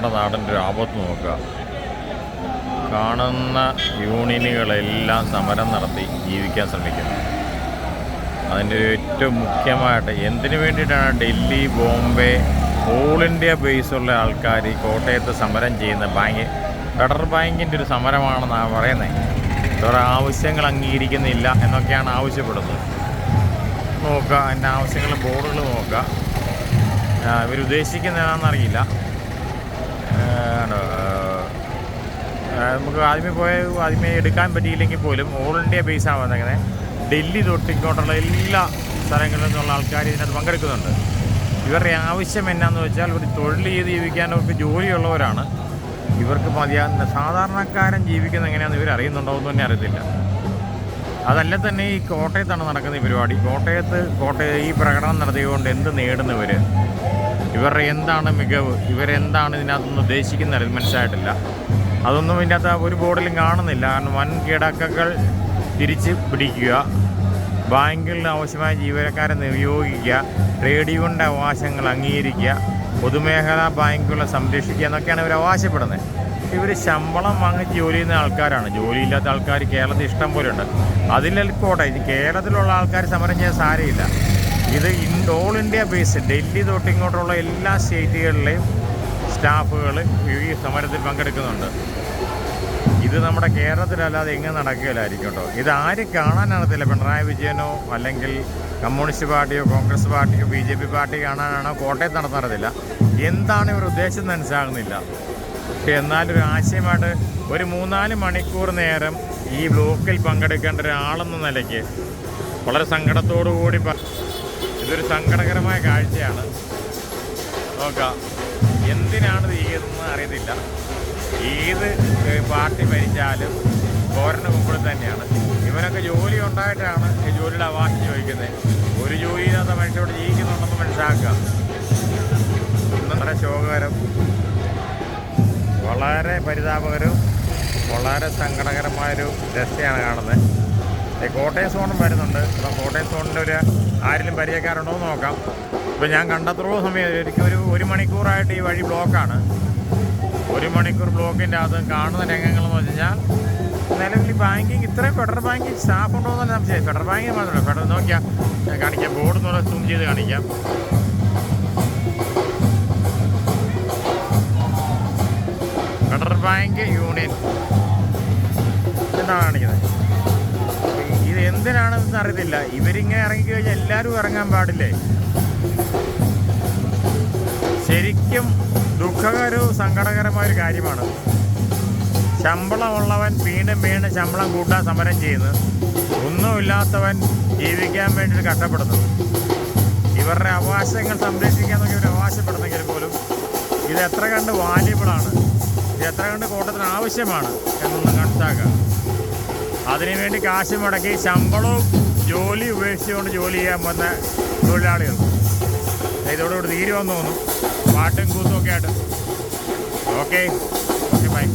നമ്മുടെ നാടിന്റെ ഒരു ആപത്ത് നോക്കുക. കാണുന്ന യൂണിയനുകളെല്ലാം സമരം നടത്തി ജീവിക്കാൻ ശ്രമിക്കുന്നു. അതിന്റെ ഏറ്റവും മുഖ്യമായിട്ട് എന്തിനു വേണ്ടിയിട്ടാണ് ഡൽഹി ബോംബെ ഓൾ ഇന്ത്യ ബേസുള്ള ആൾക്കാർ ഈ കോട്ടയത്ത് സമരം ചെയ്യുന്ന ബാങ്ക് ഫെഡറൽ ബാങ്കിന്റെ ഒരു സമരമാണെന്നാണ് പറയുന്നത് ഇവരുടെ ആവശ്യങ്ങൾ അംഗീകരിക്കുന്നില്ല എന്നൊക്കെയാണ് ആവശ്യപ്പെടുന്നത്. നോക്കുക അതിന്റെ ആവശ്യങ്ങൾ ബോർഡുകൾ നോക്കുക. ഇവരുദ്ദേശിക്കുന്ന ആ, നമുക്ക് ആദ്യമേ പോയ ആദ്യമേ എടുക്കാൻ പറ്റിയില്ലെങ്കിൽ പോലും ഓൾ ഇന്ത്യ ബേസാണ് വന്നേക്കുന്നത് ഡൽഹി തൊട്ട് ഇങ്ങോട്ടുള്ള എല്ലാ സ്ഥലങ്ങളിൽ നിന്നുള്ള ആൾക്കാർ ഇതിനകത്ത് പങ്കെടുക്കുന്നുണ്ട്. ഇവരുടെ ആവശ്യം എന്നാന്ന് വെച്ചാൽ ഒരു തൊഴിൽ ചെയ്ത് ജീവിക്കാനൊക്കെ ജോലിയുള്ളവരാണ്. ഇവർക്ക് മതിയാകുന്ന സാധാരണക്കാരൻ ജീവിക്കുന്ന എങ്ങനെയാണെന്ന് ഇവർ അറിയുന്നുണ്ടോ എന്ന് തന്നെ അറിയത്തില്ല. അതല്ല തന്നെ ഈ കോട്ടയത്താണ് നടക്കുന്ന ഈ പരിപാടി. കോട്ടയത്ത് കോട്ടയ ഈ പ്രകടനം നടത്തിയതുകൊണ്ട് എന്ത് നേടുന്നവർ ഇവരുടെ എന്താണ് മികവ്? ഇവരെന്താണ് ഇതിനകത്തൊന്നും ഉദ്ദേശിക്കുന്നത് മനസ്സിലായിട്ടില്ല. അതൊന്നും ഇതിനകത്ത് ഒരു ബോർഡിലും കാണുന്നില്ല. കാരണം വൻ കിടക്കകൾ തിരിച്ച് പിടിക്കുക ബാങ്കുകളിൽ ആവശ്യമായ ജീവനക്കാരെ നിയോഗിക്കുക ട്രേഡ് യൂണിന്റെ അവകാശങ്ങൾ അംഗീകരിക്കുക പൊതുമേഖലാ ബാങ്കുകളെ സംരക്ഷിക്കുക എന്നൊക്കെയാണ് ഇവർ അവകാശപ്പെടുന്നത്. ഇവർ ശമ്പളം വാങ്ങി ജോലി ചെയ്യുന്ന ആൾക്കാരാണ്. ജോലിയില്ലാത്ത ആൾക്കാർ കേരളത്തിൽ ഇഷ്ടം പോലെ ഉണ്ട്. അതിലെൽക്കോട്ടെ ഇത് കേരളത്തിലുള്ള ആൾക്കാർ സമരം ചെയ്യാൻ സാരമില്ല. ഇത് ഓൾ ഇന്ത്യ ബേസ് ഡൽഹി തൊട്ട് ഇങ്ങോട്ടുള്ള എല്ലാ സ്റ്റേറ്റുകളിലെയും സ്റ്റാഫുകൾ ഈ സമരത്തിൽ പങ്കെടുക്കുന്നുണ്ട്. ഇത് നമ്മുടെ കേരളത്തിലല്ലാതെ എങ്ങനെ നടക്കുകയില്ലായിരിക്കും കേട്ടോ ഇത് ആര് കാണാനാണത്തില്ല പിണറായി വിജയനോ അല്ലെങ്കിൽ കമ്മ്യൂണിസ്റ്റ് പാർട്ടിയോ കോൺഗ്രസ് പാർട്ടിയോ ബി ജെ പി പാർട്ടി കാണാനാണോ കോട്ടയത്ത് നടത്താറില്ല എന്താണ് ഇവർ ഉദ്ദേശം മനസ്സിലാകുന്നില്ല. പക്ഷെ ഒരു ആശയമായിട്ട് ഒരു മൂന്നാൽ മണിക്കൂർ നേരം ഈ ബ്ലോക്കിൽ പങ്കെടുക്കേണ്ട ഒരാളെന്ന നിലയ്ക്ക് വളരെ സങ്കടത്തോടു കൂടി ഇതൊരു സങ്കടകരമായ കാഴ്ചയാണ്. നോക്കാം. എന്തിനാണ് ഇത് ചെയ്യുന്നതെന്ന് അറിയത്തില്ല. ഏത് പാർട്ടി ഭരിച്ചാലും പോരന് മുമ്പിൽ തന്നെയാണ്. ഇവനൊക്കെ ജോലി ഉണ്ടായിട്ടാണ് ഈ ജോലിയുടെ അവാസ് ചോദിക്കുന്നത്. ഒരു ജോലിയില്ലാത്ത മനുഷ്യരോട് ജീവിക്കുന്നുണ്ടെന്ന് മനസ്സിലാക്കുക. നമ്മുടെ ശോകകരം. വളരെ പരിതാപകരവും വളരെ സങ്കടകരമായൊരു രസയാണ് കാണുന്നത്. കോട്ടയം സോണും വരുന്നുണ്ട്. അപ്പോൾ കോട്ടയം സോണിന്റെ ഒരു ആരെങ്കിലും പരിചയക്കാരുണ്ടോ എന്ന് നോക്കാം. ഇപ്പോൾ ഞാൻ കണ്ടത്രയോ സമയം എനിക്ക് ഒരു ഒരു മണിക്കൂറായിട്ട് ഈ വഴി ബ്ലോക്കാണ്. ഒരു മണിക്കൂർ ബ്ലോക്കിന്റെ അകത്ത് കാണുന്ന രംഗങ്ങളെന്ന് വെച്ച് കഴിഞ്ഞാൽ നിലവിൽ ബാങ്കിങ് ഇത്രയും ഫെഡറൽ ബാങ്കിങ് സ്റ്റാഫ് ഉണ്ടോ തന്നെ സംശയം ഫെഡറൽ ബാങ്കിങ് മാത്രമല്ല. ഫെഡറൽ നോക്കിയാൽ ഞാൻ കാണിക്കാം. ബോർഡ് എന്ന് പറഞ്ഞാൽ സൂം ചെയ്ത് കാണിക്കാം. Federal bank union. എന്താണ് കാണിക്കുന്നത്? എന്തിനാണെന്ന് അറിയത്തില്ല ഇവരിങ്ങനെ ഇറങ്ങി കഴിഞ്ഞാൽ എല്ലാവരും ഇറങ്ങാൻ പാടില്ലേ? ശരിക്കും ദുഃഖകരവും സങ്കടകരമായ ഒരു കാര്യമാണ്. ശമ്പളമുള്ളവൻ വീണ്ടും വീണ്ടും ശമ്പളം കൂട്ടാൻ സമരം ചെയ്യുന്നു. ഒന്നുമില്ലാത്തവൻ ജീവിക്കാൻ വേണ്ടി കഷ്ടപ്പെടുന്നു. ഇവരുടെ അവകാശങ്ങൾ നോക്കി ഇവർ അവകാശപ്പെടുന്നെങ്കിൽ പോലും ഇത് എത്ര കണ്ട് വാല്യബിളാണ് ഇത് എത്ര കണ്ട് കൂട്ടത്തിന് ആവശ്യമാണ് എന്നൊന്ന് മനസ്സിലാക്കുക അതിനുവേണ്ടി കാശ് മുടക്കി ശമ്പളവും ജോലി ഉപേക്ഷിച്ചുകൊണ്ട് ജോലി ചെയ്യാൻ വന്ന തൊഴിലാളികൾ. ഇതോടുകൂടി തീരുമെന്ന് തോന്നുന്നു. പാട്ടും കൂത്തും ഒക്കെ ആയിട്ട്. Okay okay bye